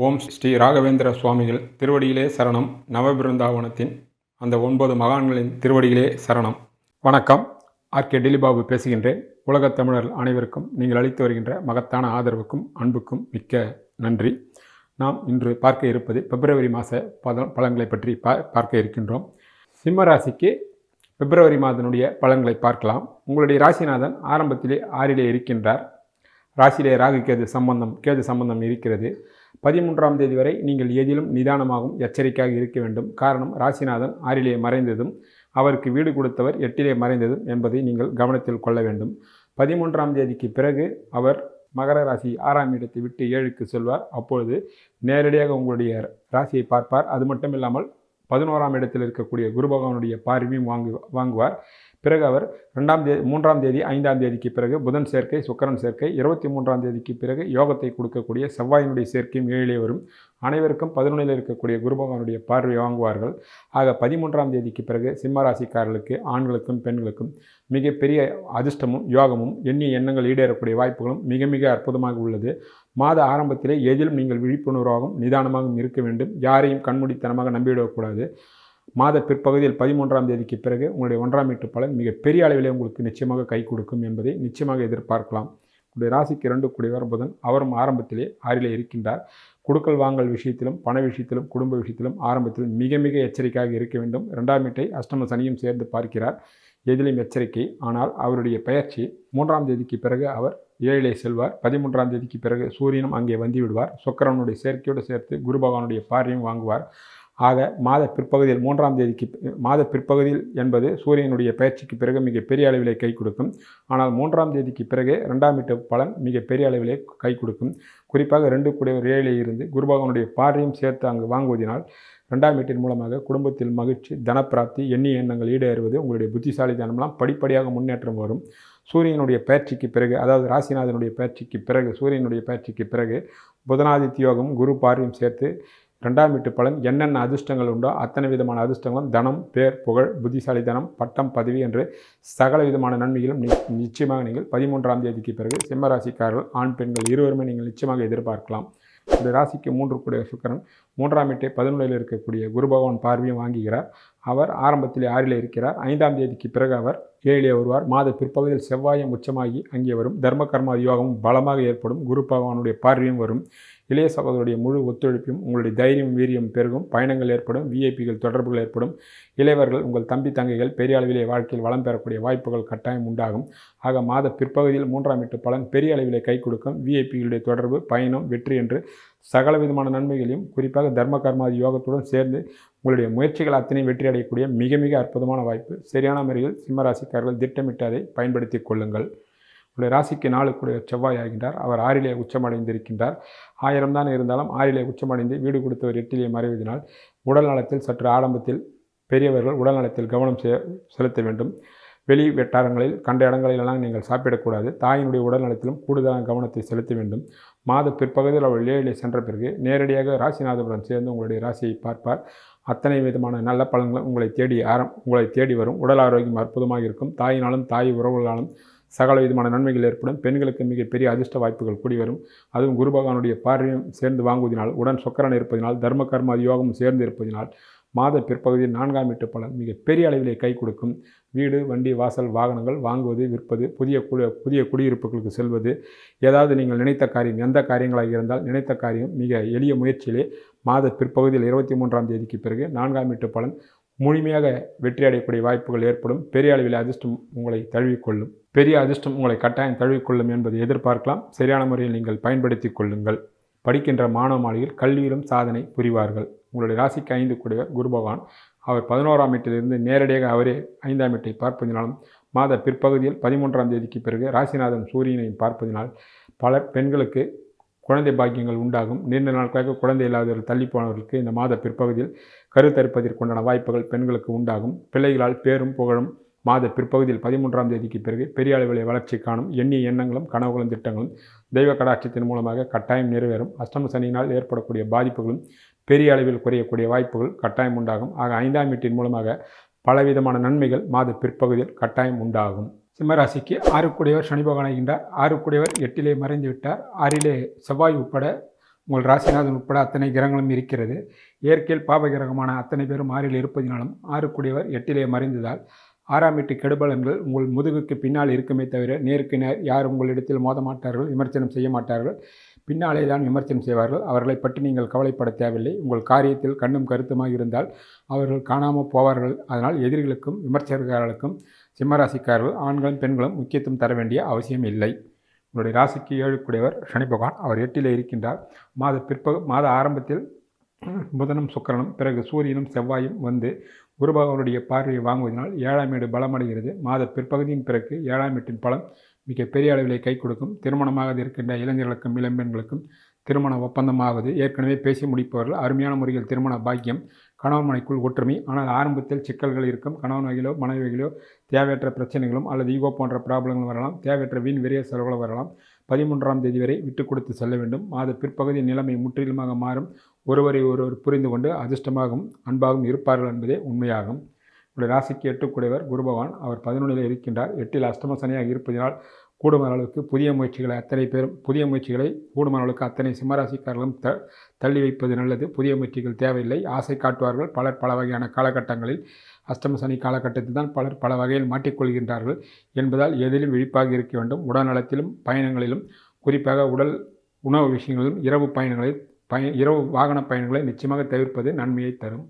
ஓம் ஸ்ரீ ராகவேந்திர சுவாமிகள் திருவடியிலே சரணம். நவபிருந்தாவனத்தின் அந்த ஒன்பது மகான்களின் திருவடியிலே சரணம். வணக்கம். ஆர்கே டிலிபாபு பேசுகின்றேன். உலகத் தமிழர் அனைவருக்கும் நீங்கள் அளித்து வருகின்ற மகத்தான ஆதரவுக்கும் அன்புக்கும் மிக்க நன்றி. நாம் இன்று பார்க்க இருப்பது பிப்ரவரி மாத பத பலன்களை பற்றி பா பார்க்க இருக்கின்றோம். சிம்ம ராசிக்கு பிப்ரவரி மாதனுடைய பலன்களை பார்க்கலாம். உங்களுடைய ராசிநாதன் ஆரம்பத்திலே ஆறிலே இருக்கின்றார். ராசியிலே ராகு கேது சம்பந்தம் கேது சம்பந்தம் இருக்கிறது. பதிமூன்றாம் தேதி வரை நீங்கள் எதிலும் நிதானமாகவும் எச்சரிக்கையாக இருக்க வேண்டும். காரணம் ராசிநாதன் ஆறிலே மறைந்ததும் அவருக்கு வீடு கொடுத்தவர் எட்டிலே மறைந்ததும் என்பதை நீங்கள் கவனத்தில் கொள்ள வேண்டும். பதிமூன்றாம் தேதிக்கு பிறகு அவர் மகர ராசி ஆறாம் இடத்தை விட்டு ஏழுக்கு செல்வார். அப்பொழுது நேரடியாக உங்களுடைய ராசியை பார்ப்பார். அது மட்டும் இல்லாமல் பதினோராம் இடத்தில் இருக்கக்கூடிய குரு பகவானுடைய பார்வையும் வாங்கு வாங்குவார். பிறகு அவர் ரெண்டாம் தேதி மூன்றாம் தேதி ஐந்தாம் தேதிக்கு பிறகு புதன் சேர்க்கை சுக்கரன் சேர்க்கை இருபத்தி மூன்றாம் தேதிக்கு பிறகு யோகத்தை கொடுக்கக்கூடிய செவ்வாயினுடைய சேர்க்கையும் ஏழிலே வரும். அனைவருக்கும் பதினொன்றில் இருக்கக்கூடிய குருபகவானுடைய பார்வை வாங்குவார்கள். ஆக பதிமூன்றாம் தேதிக்கு பிறகு சிம்மராசிக்காரர்களுக்கு ஆண்களுக்கும் பெண்களுக்கும் மிகப்பெரிய அதிர்ஷ்டமும் யோகமும் எண்ணிய எண்ணங்கள் ஈடேறக்கூடிய வாய்ப்புகளும் மிக மிக அற்புதமாக உள்ளது. மாத ஆரம்பத்திலே எதிலும் நீங்கள் விழிப்புணர்வாகவும் நிதானமாகவும் இருக்க வேண்டும். யாரையும் கண்மூடித்தனமாக நம்பிவிடக்கூடாது மாத பிற்பகுதியில் பதிமூன்றாம் தேதிக்கு பிறகு உங்களுடைய ஒன்றாம் வீட்டு பலன் மிக பெரிய அளவிலே உங்களுக்கு நிச்சயமாக கை கொடுக்கும் என்பதை நிச்சயமாக எதிர்பார்க்கலாம். உங்களுடைய ராசிக்கு இரண்டு கூடியவர் புதன் அவரும் ஆரம்பத்திலே ஆறிலே இருக்கின்றார். குடுக்கல் வாங்கல் விஷயத்திலும் பண விஷயத்திலும் குடும்ப விஷயத்திலும் ஆரம்பத்தில் மிக மிக எச்சரிக்கையாக இருக்க வேண்டும். இரண்டாம் வீட்டை அஷ்டம சனியும் சேர்ந்து பார்க்கிறார். எதிலும் எச்சரிக்கை. ஆனால் அவருடைய பயிற்சி மூன்றாம் தேதிக்கு பிறகு அவர் ஏழிலே செல்வார். பதிமூன்றாம் தேதிக்கு பிறகு சூரியனும் அங்கே வந்து விடுவார். சுக்கரனுடைய சேர்க்கையோடு சேர்த்து குரு பகவானுடைய பார்வையும் வாங்குவார். ஆக மாத பிற்பகுதியில் மூன்றாம் தேதிக்கு மாத பிற்பகுதியில் என்பது சூரியனுடைய பயிற்சிக்கு பிறகு மிகப்பெரிய அளவிலே கை கொடுக்கும். ஆனால் மூன்றாம் தேதிக்கு பிறகு ரெண்டாம் வீட்டு பலன் மிக பெரிய அளவிலே கை கொடுக்கும். குறிப்பாக ரெண்டு கூடிய ஏழிலே இருந்து குருபகவனுடைய பார்வையும் சேர்த்து அங்கு வாங்குவதினால் ரெண்டாம் வீட்டின் மூலமாக குடும்பத்தில் மகிழ்ச்சி தனப்பிராப்தி எண்ணிய எண்ணங்கள் ஈடேறுவது உங்களுடைய புத்திசாலித்தனம்லாம் படிப்படியாக முன்னேற்றம் வரும். சூரியனுடைய பயிற்சிக்கு பிறகு அதாவது ராசிநாதனுடைய பயிற்சிக்கு பிறகு சூரியனுடைய பயிற்சிக்கு பிறகு புதனாதித்ய யோகம் குரு பார்வையும் சேர்த்து ரெண்டாம் வீட்டு பலன் என்னென்ன அதிர்ஷ்டங்கள் உண்டோ அத்தனை விதமான அதிர்ஷ்டங்களும் தனம் பேர் புகழ் புத்திசாலித்தனம் பட்டம் பதவி என்று சகல விதமான நன்மைகளும் நிச்சயமாக நீங்கள் பதிமூன்றாம் தேதிக்கு பிறகு சிம்மராசிக்காரர்கள் ஆண் பெண்கள் இருவருமே நீங்கள் நிச்சயமாக எதிர்பார்க்கலாம். இந்த ராசிக்கு மூன்று கூடிய சுக்கரன் மூன்றாம் வீட்டை பதினொன்றில் இருக்கக்கூடிய குரு பகவான் பார்வையும் வாங்குகிறார். அவர் ஆரம்பத்தில் ஆறில் இருக்கிறார். ஐந்தாம் தேதிக்கு பிறகு அவர் ஏழிலே வருவார். மாத பிற்பகுதியில் செவ்வாயம் உச்சமாகி அங்கே வரும். தர்ம கர்மா யோகமும் பலமாக ஏற்படும். குரு பகவானுடைய பார்வையும் வரும். இளைய சகோதரருடைய முழு ஒத்துழைப்பும் உங்களுடைய தைரியம் வீரியம் பெருகும் பயணங்கள் ஏற்படும் விஐபிகள் தொடர்புகள் ஏற்படும். இளையவர்கள் உங்கள் தம்பி தங்கைகள் பெரிய அளவிலே வாழ்க்கையில் வளம் பெறக்கூடிய வாய்ப்புகள் கட்டாயம் உண்டாகும். ஆக மாத பிற்பகுதியில் மூன்றாம் எட்டு பலன் பெரிய அளவிலே கை கொடுக்கும். விஐபிகளுடைய தொடர்பு பயணம் வெற்றி என்று சகல விதமான நன்மைகளையும் குறிப்பாக தர்ம கர்மாதி யோகத்துடன் சேர்ந்து உங்களுடைய முயற்சிகள் அத்தனையும் வெற்றி அடையக்கூடிய மிக மிக அற்புதமான வாய்ப்பு. சரியான முறையில் சிம்மராசிக்காரர்கள் திட்டமிட்டு அதை பயன்படுத்தி கொள்ளுங்கள். உடைய ராசிக்கு நாளுக்குடைய செவ்வாய் ஆகின்றார் அவர் ஆறிலே உச்சமடைந்திருக்கின்றார். ஆயிரம் தான் இருந்தாலும் ஆறிலே உச்சமடைந்து வீடு கொடுத்தவர் எட்டிலே மறைவதனால் உடல் நலத்தில் சற்று ஆரம்பத்தில் பெரியவர்கள் உடல் நலத்தில் கவனம் செலுத்த வேண்டும். வெளி வெட்டாரங்களில் கண்ட இடங்களிலெல்லாம் நீங்கள் சாப்பிடக்கூடாது. தாயினுடைய உடல் நலத்திலும் கூடுதலான கவனத்தை செலுத்த வேண்டும். மாத பிற்பகுதியில் அவள் ஏழிலே சென்ற பிறகு நேரடியாக ராசிநாதபுரம் சேர்ந்து உங்களுடைய ராசியை பார்ப்பார். அத்தனை விதமான நல்ல பலன்கள் உங்களை தேடி ஆரம் உங்களை தேடி வரும். உடல் ஆரோக்கியம் அற்புதமாக இருக்கும். தாயினாலும் தாய் உறவுகளாலும் சகல விதமான நன்மைகள் ஏற்படும். பெண்களுக்கு மிகப்பெரிய அதிர்ஷ்ட வாய்ப்புகள் கூடி வரும். அதுவும் குரு பகவானுடைய பார்வையும் சேர்ந்து வாங்குவதனால் உடன் சொக்கரன் இருப்பதினால் தர்ம கர்ம யோகம் சேர்ந்து இருப்பதினால் மாத பிற்பகுதியில் நான்காம் வீட்டு பலன் மிக பெரிய அளவிலே கை கொடுக்கும். வீடு வண்டி வாசல் வாகனங்கள் வாங்குவது விற்பது புதிய குடி புதிய குடியிருப்புகளுக்கு செல்வது ஏதாவது நீங்கள் நினைத்த காரியம் எந்த காரியங்களாக இருந்தால் நினைத்த காரியம் மிக எளிய முயற்சியிலே மாத பிற்பகுதியில் இருபத்தி மூன்றாம் தேதிக்கு பிறகு நான்காம் வீட்டு பலன் முழுமையாக வெற்றி அடையக்கூடிய வாய்ப்புகள் ஏற்படும். பெரிய அளவில் அதிர்ஷ்டம் உங்களை தழுவிக்கொள்ளும். பெரிய அதிர்ஷ்டம் உங்களை கட்டாயம் தழுவிக்கொள்ளும் என்பதை எதிர்பார்க்கலாம். சரியான முறையில் நீங்கள் பயன்படுத்தி கொள்ளுங்கள். படிக்கின்ற மாணவ மாளிகையில் கல்வியிலும் சாதனை புரிவார்கள். உங்களுடைய ராசிக்கு ஐந்து கூடியவர் குரு பகவான் அவர் பதினோராம் வீட்டிலிருந்து நேரடியாக அவரே ஐந்தாம் வீட்டை பார்ப்பதினாலும் மாத பிற்பகுதியில் பதிமூன்றாம் தேதிக்கு பிறகு ராசிநாதன் சூரியனையும் பார்ப்பதினால் பல பெண்களுக்கு குழந்தை பாக்கியங்கள் உண்டாகும். நீண்ட நாட்களாக குழந்தை இல்லாதவர்கள் தள்ளிப்போனவர்களுக்கு இந்த மாத பிற்பகுதியில் கருத்தரிப்பதற்குண்டான வாய்ப்புகள் பெண்களுக்கு உண்டாகும். பிள்ளைகளால் பேரும் புகழும் மாத பிற்பகுதியில் பதிமூன்றாம் தேதிக்கு பிறகு பெரிய அளவிலே வளர்ச்சி காணும். எண்ணிய எண்ணங்களும் கனவுகளும் திட்டங்களும் தெய்வ கடாட்சத்தின் மூலமாக கட்டாயம் நிறைவேறும். அஷ்டம சனியினால் ஏற்படக்கூடிய பாதிப்புகளும் பெரிய அளவில் குறையக்கூடிய வாய்ப்புகள் கட்டாயம் உண்டாகும். ஆக ஐந்தாம் வீட்டின் மூலமாக பலவிதமான நன்மைகள் மாத பிற்பகுதியில் கட்டாயம் உண்டாகும். சிம்மராசிக்கு ஆறுக்குடையவர் சனி பகவான் ஆகின்றார். ஆறுக்குடையவர் எட்டிலே மறைந்து விட்டார். ஆறிலே செவ்வாய் உட்பட உங்கள் ராசிநாதன் உட்பட அத்தனை கிரகங்களும் இருக்கிறது. இயற்கையில் பாப கிரகமான அத்தனை பேரும் ஆறில் இருப்பதினாலும் ஆறுக்குடையவர் எட்டிலே மறைந்ததால் ஆறாம் வீட்டு கெடுபலன்கள் உங்கள் முதுகுக்கு பின்னால் இருக்குமே தவிர நேருக்கு நேர் யார் உங்களிடத்தில் மோத மாட்டார்கள் விமர்சனம் செய்ய மாட்டார்கள் பின்னாலே தான் விமர்சனம் செய்வார்கள். அவர்களை பற்றி நீங்கள் கவலைப்பட தேவையில்லை. உங்கள் காரியத்தில் கண்ணும் கருத்துமாக இருந்தால் அவர்கள் காணாமல் போவார்கள். அதனால் எதிரிகளுக்கும் விமர்சகர்களுக்கும் சிம்மராசிக்காரர்கள் ஆண்களும் பெண்களும் முக்கியத்துவம் தர வேண்டிய அவசியம் இல்லை. உங்களுடைய ராசிக்கு ஏழுக்குடையவர் சனி பகவான். அவர் எட்டில் இருக்கின்றார். மாத பிற்பக மாத ஆரம்பத்தில் புதனும் சுக்கரனும் பிறகு சூரியனும் செவ்வாயும் வந்து குரு பகவானுடைய பார்வையை வாங்குவதனால் ஏழாம் வீடு பலமடைகிறது. மாத பிற்பகுதியின் பிறகு ஏழாம் வீட்டின் பலம் மிக பெரிய அளவிலே கை கொடுக்கும். திருமணமாக இருக்கின்ற இளைஞர்களுக்கும் இளம்பெண்களுக்கும் திருமண ஒப்பந்தமாவது. ஏற்கனவே பேசி முடிப்பவர்கள் அருமையான முறையில் திருமண பாக்கியம் கணவன் மனைக்குள் ஒற்றுமை. ஆனால் ஆரம்பத்தில் சிக்கல்கள் இருக்கும். கணவன் வகையிலோ மனைவி தேவையற்ற பிரச்சனைகளும் அல்லது ஈகோ போன்ற ப்ராப்ளங்களும் வரலாம். தேவையற்ற வீண் விரைய செலவுகளும் வரலாம். பதிமூன்றாம் தேதி வரை விட்டு கொடுத்து செல்ல வேண்டும். மாத பிற்பகுதி நிலைமை முற்றிலுமாக மாறும். ஒருவரை ஒருவர் புரிந்து கொண்டு அதிர்ஷ்டமாகவும் அன்பாகவும் இருப்பார்கள் என்பதே உண்மையாகும். உடைய ராசிக்கு எட்டுக்குடையவர் குரு பகவான் அவர் பதினொன்றில் இருக்கின்றார். எட்டில் அஷ்டம சனியாக இருப்பதினால் கூடுமான அளவுக்கு புதிய முயற்சிகளை அத்தனை பேரும் புதிய முயற்சிகளை கூடுமான அளவுக்கு அத்தனை சிம்மராசிக்காரர்களும் த தள்ளி வைப்பது நல்லது. புதிய முயற்சிகள் தேவையில்லை. ஆசை காட்டுவார்கள். பலர் பல வகையான காலகட்டங்களில் அஷ்டம சனி காலகட்டத்தில் தான் பலர் பல வகையில் மாட்டிக்கொள்கின்றார்கள் என்பதால் எதிலும் விழிப்பாக இருக்க வேண்டும். உடல்நலத்திலும் பயணங்களிலும் குறிப்பாக உடல் உணவு விஷயங்களிலும் இரவு பயணங்களை பய இரவு வாகன பயணங்களை நிச்சயமாக தவிர்ப்பது நன்மையை தரும்.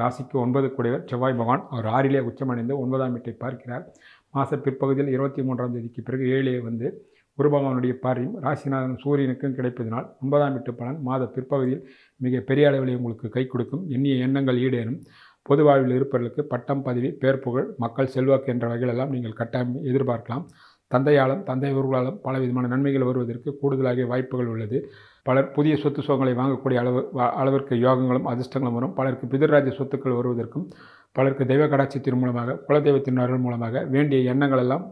ராசிக்கு ஒன்பது கூடியவர். செவ்வாய் பகவான் அவர் ஆறிலே உச்சமடைந்து ஒன்பதாம் வீட்டை பார்க்கிறார். மாத பிற்பகுதியில் இருபத்தி மூன்றாம் தேதிக்கு பிறகு ஏழே வந்து குரு பகவானுடைய பார்வையும் ராசிநாதன் சூரியனுக்கும் கிடைப்பதனால் ஒன்பதாம் வீட்டு பலன் மாத பிற்பகுதியில் மிக பெரிய அளவில் உங்களுக்கு கை கொடுக்கும். எண்ணிய எண்ணங்கள் ஈடேறும். பொது வாழ்வில் இருப்பவர்களுக்கு பட்டம் பதவி பேர் புகழ் மக்கள் செல்வாக்கு என்ற வகையிலெல்லாம் நீங்கள் கட்டாயம் எதிர்பார்க்கலாம். தந்தையாலும் தந்தை உறவுகளாலும் பல விதமான நன்மைகள் வருவதற்கு கூடுதலாக வாய்ப்புகள் உள்ளது. பலர் புதிய சொத்து சுகங்களை வாங்கக்கூடிய அளவு அளவிற்கு யோகங்களும் அதிர்ஷ்டங்களும் வரும். பலருக்கு பிதர்ராஜ சொத்துக்கள் வருவதற்கும் பலருக்கு தெய்வ கடாட்சியத்தின் மூலமாக குலதெய்வத்தின் அருள் மூலமாக வேண்டிய எண்ணங்கள் எல்லாம்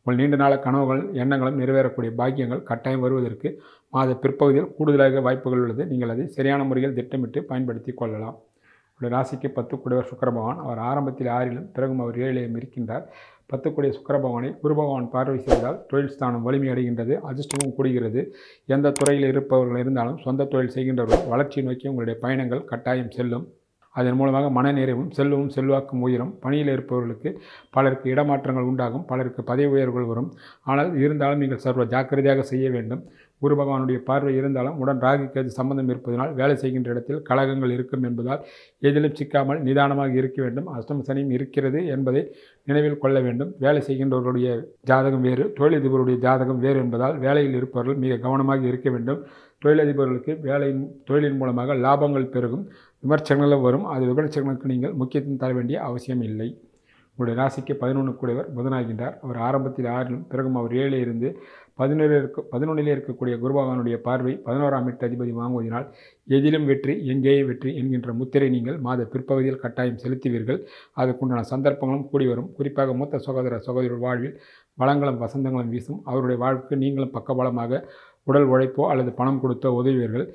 உங்கள் நீண்ட நாள கனவுகள் எண்ணங்களும் நிறைவேறக்கூடிய பாக்கியங்கள் கட்டாயம் வருவதற்கு மாத பிற்பகுதியில் கூடுதலாக வாய்ப்புகள் உள்ளது. நீங்கள் அதை சரியான முறையில் திட்டமிட்டு பயன்படுத்தி கொள்ளலாம். உடைய ராசிக்கு பத்து குடைவர் சுக்கர பகவான். அவர் ஆரம்பத்தில் ஆறிலும் பிறகும் அவர் ஏழிலையும் இருக்கின்றார். பத்து குடைய சுக்கர பகவானை குரு பகவான் பார்வை செய்தால் தொழில் ஸ்தானம் வலிமை அடைகின்றது அதிர்ஷ்டமும் கூடுகிறது. எந்த துறையில் இருப்பவர்கள் இருந்தாலும் சொந்த தொழில் செய்கின்றவர்கள் வளர்ச்சி நோக்கி உங்களுடைய பயணங்கள் கட்டாயம் செல்லும். அதன் மூலமாக மனநிறைவும் செல்வமும் செல்வாக்கும் உயரும். பணியில் இருப்பவர்களுக்கு பலருக்கு இடமாற்றங்கள் உண்டாகும் பலருக்கு பதவி உயர்வுகள் வரும். ஆனால் இருந்தாலும் நீங்கள் சர்வ ஜாக்கிரதையாக செய்ய வேண்டும். குரு பகவானுடைய பார்வை இருந்தாலும் உடன் ராகு கேது சம்பந்தம் இருப்பதனால் வேலை செய்கின்ற இடத்தில் கழகங்கள் இருக்கும் என்பதால் எதிலும் சிக்காமல் நிதானமாக இருக்க வேண்டும். அஷ்டம சனியும் இருக்கிறது என்பதை நினைவில் கொள்ள வேண்டும். வேலை செய்கின்றவர்களுடைய ஜாதகம் வேறு தொழிலதிபருடைய ஜாதகம் வேறு என்பதால் வேலையில் இருப்பவர்கள் மிக கவனமாக இருக்க வேண்டும். தொழிலதிபர்களுக்கு வேலையின் தொழிலின் மூலமாக லாபங்கள் பெருகும். விமர்சனங்களும் வரும். அது விமர்சனங்களுக்கு நீங்கள் முக்கியத்துவம் தர வேண்டிய அவசியம் இல்லை. உங்களுடைய ராசிக்கு பதினொன்று கூடியவர் புதனாகின்றார். அவர் ஆரம்பத்தில் ஆறிலும் பிறகும் அவர் ஏழில் இருந்து பதினொரு இருக்க பதினொன்றிலே இருக்கக்கூடிய குருபகவானுடைய பார்வை பதினோராம் எட்டு அதிபதி வாங்குவதனால் எதிலும் வெற்றி எங்கேயும் வெற்றி என்கின்ற முத்திரை நீங்கள் மாத பிற்பகுதியில் கட்டாயம் செலுத்துவீர்கள். அதுக்குண்டான சந்தர்ப்பங்களும் கூடி வரும். குறிப்பாக மூத்த சகோதர சகோதரர் வாழ்வில் வளங்களும் வசந்தங்களும் வீசும். அவருடைய வாழ்வுக்கு நீங்களும் பக்கபலமாக உடல் உழைப்போ அல்லது பணம் கொடுத்தோ உதவுவீர்கள்.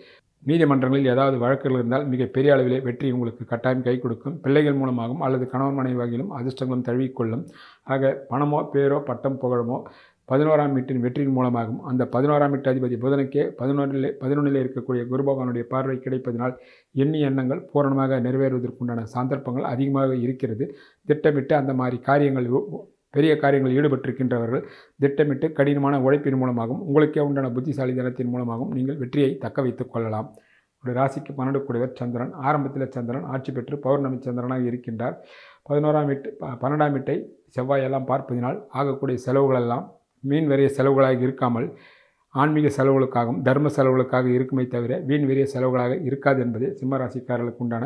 நீதிமன்றங்களில் ஏதாவது வழக்குகள் இருந்தால் மிக பெரிய அளவிலே வெற்றி உங்களுக்கு கட்டாயம் கை கொடுக்கும். பிள்ளைகள் மூலமாகவும் அல்லது கணவன் மனைவி வகையிலும் அதிர்ஷ்டங்களும் தழுவிக்கொள்ளும் ஆக பணமோ பேரோ பட்டம் புகழமோ பதினோராம் வீட்டின் வெற்றியின் மூலமாகும் அந்த பதினோராம் வீட்டு அதிபதி புதனுக்கே பதினொன்றிலே பதினொன்றிலே இருக்கக்கூடிய குருபகவானுடைய பார்வை கிடைப்பதனால் எண்ணி எண்ணங்கள் பூரணமாக நிறைவேறுவதற்குண்டான சந்தர்ப்பங்கள் அதிகமாக இருக்கிறது. திட்டமிட்டு அந்த மாதிரி காரியங்கள் பெரிய காரியங்களில் ஈடுபட்டிருக்கின்றவர்கள் திட்டமிட்டு கடினமான உழைப்பின் மூலமாகவும் உங்களுக்கே உண்டான புத்திசாலித்தனத்தின் மூலமாகவும் நீங்கள் வெற்றியை தக்க வைத்துக் கொள்ளலாம். ஒரு ராசிக்கு பன்னெண்டு கூடியவர் சந்திரன். ஆரம்பத்தில் சந்திரன் ஆட்சி பெற்று பௌர்ணமி சந்திரனாக இருக்கின்றார். பதினோராம் வீட்டு பன்னெண்டாம் வீட்டை செவ்வாயெல்லாம் பார்ப்பதினால் ஆகக்கூடிய செலவுகளெல்லாம் மீன் வரைய செலவுகளாக இருக்காமல் ஆன்மீக செலவுகளுக்காகவும் தர்ம செலவுகளுக்காக இருக்குமே தவிர வீண் வெறிய செலவுகளாக இருக்காது என்பது சிம்மராசிக்காரர்களுக்கு உண்டான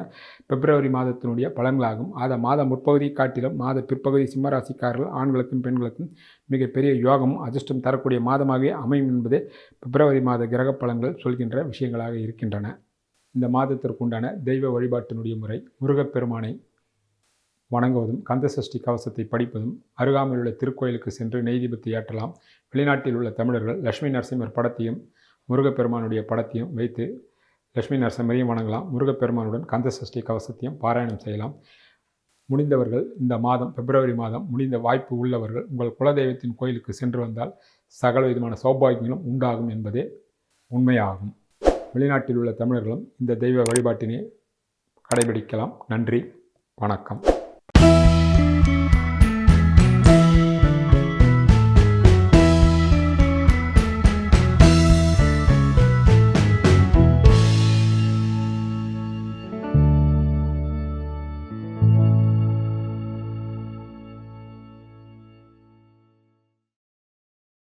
பிப்ரவரி மாதத்தினுடைய பலன்களாகும். ஆத மாத முற்பகுதி காட்டிலும் மாத பிற்பகுதி சிம்மராசிக்காரர்கள் ஆண்களுக்கும் பெண்களுக்கும் மிகப்பெரிய யோகமும் அதிர்ஷ்டம் தரக்கூடிய மாதமாகவே அமையும் என்பதே பிப்ரவரி மாத கிரக பலன்கள் சொல்கின்ற விஷயங்களாக இருக்கின்றன. இந்த மாதத்திற்குண்டான தெய்வ வழிபாட்டினுடைய முறை முருகப்பெருமானை வணங்குவதும் கந்தசஷ்டி கவசத்தை படிப்பதும் அருகாமையில் உள்ள திருக்கோயிலுக்கு சென்று நெய் தீபத்தை ஏற்றலாம். வெளிநாட்டில் உள்ள தமிழர்கள் லட்சுமி நரசிம்மர் படத்தையும் முருகப்பெருமானுடைய படத்தையும் வைத்து லட்சுமி நரசிம்மரையும் வணங்கலாம். முருகப்பெருமானுடன் கந்தசஷ்டி கவசத்தையும் பாராயணம் செய்யலாம். முடிந்தவர்கள் இந்த மாதம் பிப்ரவரி மாதம் முடிந்த வாய்ப்பு உள்ளவர்கள் உங்கள் குலதெய்வத்தின் கோயிலுக்கு சென்று வந்தால் சகல விதமான சௌபாகியங்களும் உண்டாகும் என்பதே உண்மையாகும். வெளிநாட்டில் உள்ள தமிழர்களும் இந்த தெய்வ வழிபாட்டினை கடைபிடிக்கலாம். நன்றி வணக்கம்.